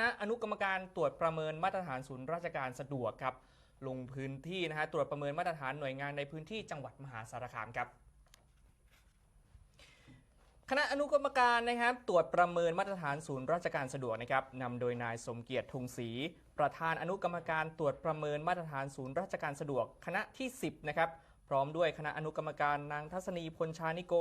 ณะอนุกรรมการตรวจประเมินมาตรฐานศูนย์ราชการสะดวกครับ ลงพื้นที่นะฮะตรวจประเมินมาตรฐานหน่วยงานในพื้นที่จังหวัดมหาสารคามครับคณะอนุกรรมการนะครับตรวจประเมินมาตรฐานศูนย์ราชการสะดวกนะครับนำโดยนายสมเกียรติธงศรีประธานอนุกรรมการตรวจประเมินมาตรฐานศูนย์ราชการสะดวก คณะที่ 10นะครับพร้อมด้วยคณะอนุกรรมการนางทัศนีพลชานิโก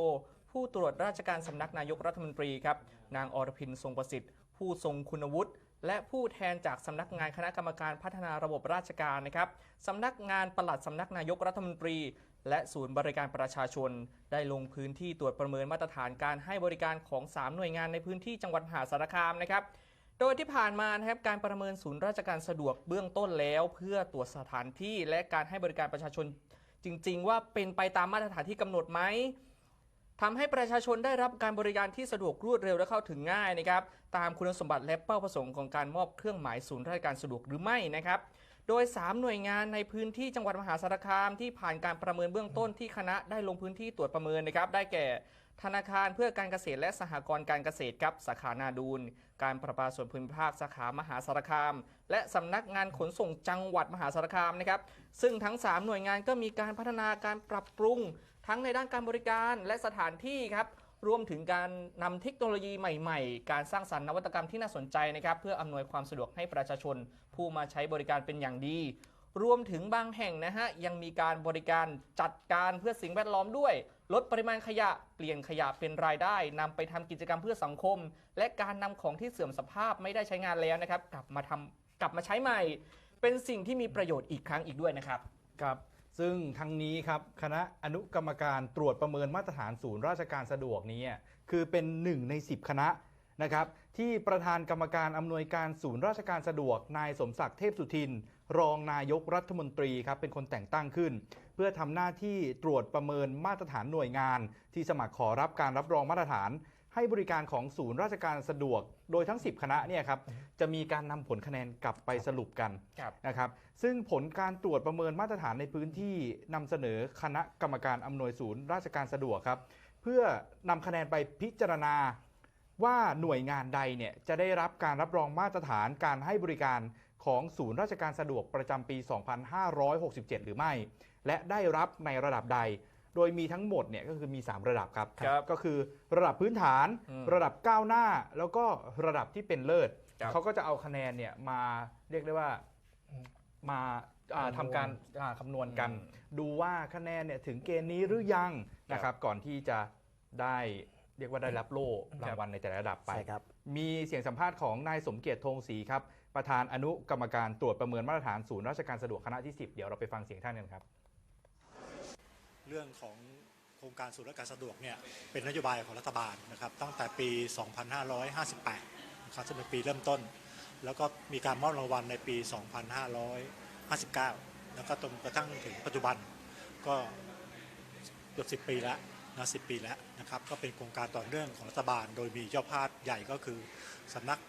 ผู้ตรวจราชการสำนักนายกรัฐมนตรีครับนางอรพินทรงประสิทธิ์ ผู้ทรงคุณวุฒิ และผู้แทนจากสำนักงานคณะกรรมการพัฒนาระบบราชการนะครับสำนักงานปลัดสำนักนายกรัฐมนตรี และศูนย์บริการประชาชน ได้ลงพื้นที่ตรวจประเมินมาตรฐานการให้บริการของ 3 หน่วยงานในพื้นที่จังหวัดมหาสารคามนะครับโดยที่ผ่านมานะครับการประเมินศูนย์ราชการสะดวกเบื้องต้นแล้ว เพื่อตรวจสถานที่และการให้บริการประชาชนจริง ๆ ว่าเป็นไปตามมาตรฐานที่กำหนดไหม ทำให้ประชาชนได้รับการบริการที่สะดวกรวดเร็วและเข้าถึงง่ายนะครับ ตามคุณสมบัติและเป้าประสงค์ของการมอบเครื่องหมายศูนย์ราชการสะดวกหรือไม่นะครับ โดย 3 หน่วยงานในพื้นที่จังหวัดมหาสารคามที่ผ่านการประเมินเบื้องต้นที่คณะได้ลงพื้นที่ตรวจประเมินนะครับ ได้แก่ ธนาคารเพื่อการเกษตรและสหกรณ์การเกษตรครับสาขานาดูนการประปาส่วนภูมิภาคสาขามหาสารคาม และสำนักงานขนส่งจังหวัดมหาสารคามนะครับ ซึ่งทั้ง 3 หน่วยงานก็มีการพัฒนาการปรับปรุง ทั้งในด้านการบริการและสถานที่ครับรวมถึงการนำเทคโนโลยีใหม่ๆ การสร้างสรรค์นวัตกรรมที่น่าสนใจนะครับเพื่ออำนวยความสะดวกให้ประชาชน ผู้มาใช้บริการเป็นอย่างดี รวมถึงบางแห่งนะฮะยังมีการบริการจัดการเพื่อสิ่งแวดล้อมด้วย ลดปริมาณขยะเปลี่ยนขยะเป็นรายได้นำไปทำกิจกรรมเพื่อสังคม และการนำของที่เสื่อมสภาพไม่ได้ใช้งานแล้วนะครับกลับมาทำกลับมาใช้ใหม่ เป็นสิ่งที่มีประโยชน์อีกครั้งอีกด้วยนะครับครับ ซึ่งทั้งนี้ครับคณะอนุกรรมการตรวจประเมินมาตรฐานศูนย์ราชการสะดวกนี้คือเป็นหนึ่งใน 10 คณะนะครับที่ประธานกรรมการอำนวยการศูนย์ราชการสะดวก นายสมศักดิ์เทพสุทิน รองนายกรัฐมนตรีครับเป็นคนแต่งตั้งขึ้น เพื่อทำหน้าที่ตรวจประเมินมาตรฐานหน่วยงาน ที่สมัครขอรับการรับรองมาตรฐาน ให้บริการของศูนย์ราชการสะดวก โดยทั้ง 10 คณะเนี่ยครับจะมีการนำผลคะแนนกลับไปสรุปกันครับนะครับซึ่งผลการตรวจประเมินมาตรฐานในพื้นที่นำเสนอคณะกรรมการอำนวยศูนย์ราชการสะดวกครับเพื่อนำคะแนนไปพิจารณาว่าหน่วยงานใดเนี่ยจะได้รับการรับรองมาตรฐานการให้บริการของศูนย์ราชการสะดวกประจำปี 2567 หรือไม่ และได้รับในระดับใด โดยมีทั้งหมดเนี่ยก็คือมี 3 ระดับครับ ครับก็คือระดับพื้นฐาน อืมระดับก้าวหน้า แล้วก็ระดับที่เป็นเลิศครับเขาก็จะเอาคะแนนเนี่ยมาเรียกได้ว่ามาอ่าคำนวณ ทำการอ่าคำนวณกัน อืมดูว่าคะแนนเนี่ยถึงเกณฑ์นี้หรือยังนะครับก่อนที่จะได้เรียกว่าได้รับโล่รางวัลในแต่ละระดับไป ใช่ครับ มีเสียงสัมภาษณ์ของนายสมเกียรติธงศรีครับ ประธานอนุกรรมการตรวจประเมินมาตรฐานศูนย์ราชการสะดวกคณะที่ 10 เดี๋ยวเราไปฟังเสียงท่านกันครับ เรื่องของโครงการศูนย์ราชการสะดวกเนี่ยเป็นนโยบายของรัฐบาลนะครับตั้งแต่ปี 2558นะครับซึ่งเป็นปีเริ่มต้น แล้วก็มีการมอบรางวัลในปี 2559 แล้วก็จนกระทั่งถึงปัจจุบันก็เกือบ10 ปีแล้วนะ10 ปีแล้วนะครับก็เป็นโครงการต่อเนื่องของรัฐบาล โดยมีเจ้าภาพใหญ่ก็คือสำนัก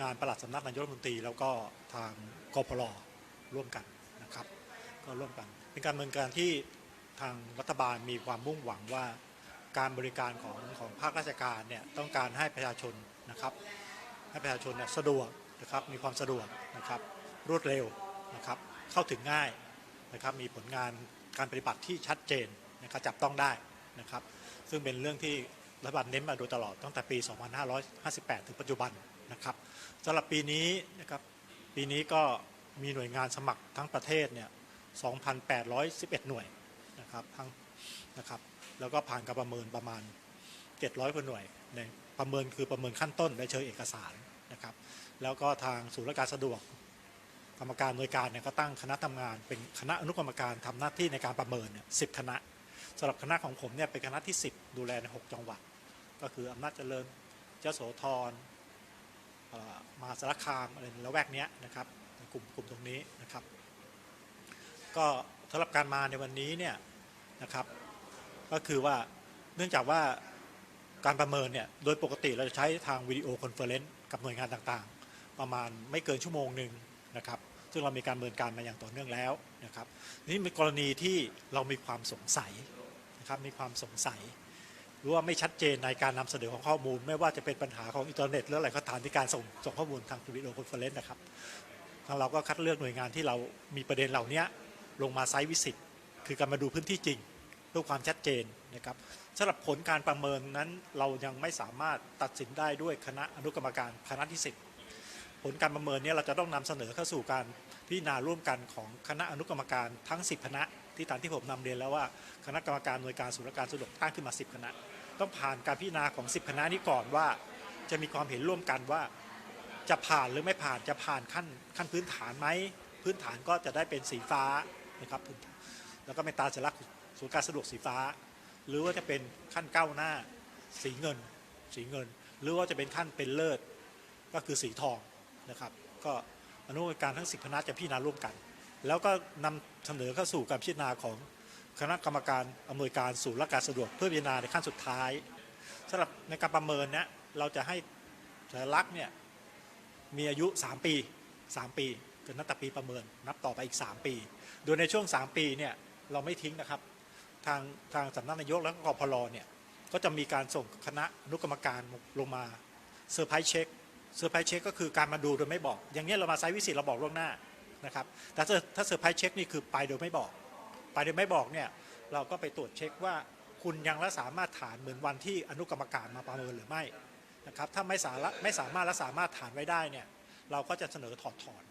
งานประหลัดสำนักนายกรัฐมนตรี แล้วก็ทางกพลร่วมกันนะครับก็ร่วมกัน เป็นการดำเนินการที่ ทางรัฐบาลมีความมุ่งหวังว่า การบริการของของภาคราชการเนี่ยต้องการให้ประชาชนนะครับ ให้ประชาชนเนี่ยสะดวกนะครับมีความสะดวกนะครับรวดเร็วนะครับเข้าถึงง่ายนะครับมีผลงานการปฏิบัติที่ชัดเจนนะครับจับต้องได้นะครับ ซึ่งเป็นเรื่องที่รัฐบาลเน้นมาโดยตลอดตั้งแต่ปี 2558 ถึงปัจจุบันนะครับสำหรับปีนี้นะครับปีนี้ก็มีหน่วยงานสมัครทั้งประเทศเนี่ย 2,811 หน่วย นะครับทั้งนะครับแล้วก็ผ่านการประเมินประมาณ 700กว่าหน่วยในประเมินคือประเมินขั้นต้นและเชิญเอกสารนะครับ แล้วก็ทางศูนย์ราชการสะดวก กรรมการหน่วยการเนี่ยก็ตั้งคณะทำงาน เป็นคณะอนุกรรมการทำหน้าที่ในการประเมินเนี่ยสิคณะสำหรับคณะของผมเนี่ยเป็นคณะที่ 10 ดูแลใน 6 จังหวัด ก็คืออำนาจเจริญเจ้าโสธรมาสารคามอะไรในละแวกเนี้ยนะครับกลุ่มกลุ่มตรงนี้นะครับ ก็สำหรับการมาในวันนี้เนี่ย นะครับ ก็คือว่าเนื่องจากว่าการประเมินเนี่ยโดยปกติเราจะใช้ทางวิดีโอคอนเฟอเรนซ์กับหน่วยงานต่างๆ ประมาณไม่เกินชั่วโมงหนึ่งนะครับ ซึ่งเรามีการเมินการมาอย่างต่อเนื่องแล้วนะครับนี่เป็นกรณีที่เรามีความสงสัยนะครับมีความสงสัย หรือว่าไม่ชัดเจนในการนำเสนอของข้อมูล ไม่ว่าจะเป็นปัญหาของอินเทอร์เน็ตหรืออะไรก็ตามที่การส่งส่งข้อมูลทางวิดีโอคอนเฟอเรนซ์นะครับทางเราก็คัดเลือกหน่วยงานที่เรามีประเด็นเหล่านี้ลงมาไซต์วิสิต คือการมาดูพื้นที่จริงเพื่อความชัดเจนนะครับสำหรับผลการประเมินนั้นเรายังไม่สามารถตัดสินได้ด้วยคณะอนุกรรมการคณะที่ 10 ผลการประเมินเนี้เราจะต้องนำเสนอเข้าสู่การพิจารณาร่วมกันของคณะอนุกรรมการทั้ง 10 คณะ ที่ตามที่ผมนำเรียนแล้วว่าคณะกรรมการหน่วยการสุรการสะดวกตั้งขึ้นมา 10 คณะ ต้องผ่านการพิจารณาของ 10 คณะนี้ก่อนว่า จะมีความเห็นร่วมกันว่า จะผ่านหรือไม่ผ่านจะผ่านขั้นขั้นพื้นฐานไหมพื้นฐานก็จะได้เป็นสีฟ้านะครับ แล้วก็เป็นตาสัญลักษณ์ศูนย์การสะดวกสีฟ้า หรือว่าจะเป็นขั้นก้าวหน้าสีเงิน สีเงิน หรือว่าจะเป็นขั้นเป็นเลิศก็คือสีทองนะครับ ก็อนุกรรมการทั้ง 10คณะจะพิจารณาร่วมกัน แล้วก็นำเสนอเข้าสู่การพิจารณาของคณะกรรมการอำนวยการศูนย์รัการสะดวกเพื่อพิจารณาในขั้นสุดท้ายสำหรับในการประเมินเนี้ยเราจะให้สัญลักษณ์เนี่ยมีอายุ 3 ปี 3 ปีคือนับแต่ปีประเมิน นับต่อไปอีก 3 ปี โดยในช่วง 3 ปีเนี่ย เราไม่ทิ้งนะครับ ทางทางสำนักนายกและก็กพลเนี่ยก็จะมีการส่งคณะอนุกรรมการลงมาเซอร์ไพรส์เช็คเซอร์ไพรส์เช็คก็คือการมาดูโดยไม่บอก อย่างเงี้ยเรามาไซต์วิสิตเราบอกล่วงหน้านะครับแต่ถ้าถ้าเซอร์ไพรส์เช็คนี่คือไปโดยไม่บอก ไปโดยไม่บอกเนี่ยเราก็ไปตรวจเช็คว่าคุณยังและสามารถฐานเหมือนวันที่อนุกรรมการมาประเมินหรือไม่นะครับถ้าไม่สาระไม่สามารถและสามารถฐานไว้ได้เนี่ยเราก็จะเสนอถอดถอน